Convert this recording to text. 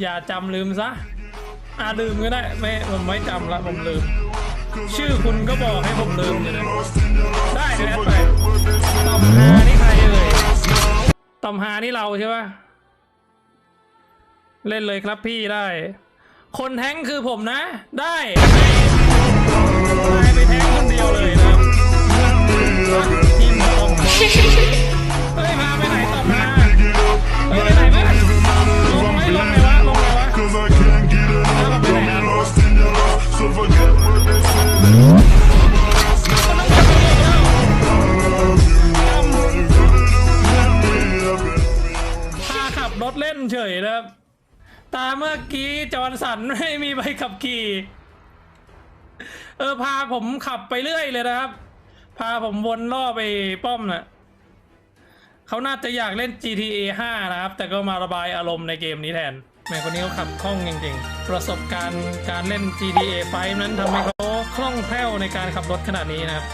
อย่าจำลืมซะอาลืมก็ได้ไม่ผมไม่จำละผมลืม ชื่อคุณก็บอกให้ผมลืมอยู่นะได้เดี๋ยวแอดไปตอมฮานี่ใครเอ่ยต่อมฮานี่เราใช่ปะเล่นเลยครับพี่ได้ คนแท้งคือผมนะ ได้ พาขับรถเล่นเฉยนะครับ ตาเมื่อกี้จอร์นสันไม่มีใบขับขี่ เออพาผมขับไปเรื่อยเลยนะครับ พาผมวนรอบไปป้อมน่ะเขาน่าจะอยากเล่น GTA 5 นะครับ แต่ก็มาระบายอารมณ์ในเกมนี้แทน แม่คนนี้เขาขับคล่องจริงๆ ประสบการณ์การเล่น GTA 5 นั้นทำให้เขาคล่องแคล่วในการขับรถขนาดนี้นะครับ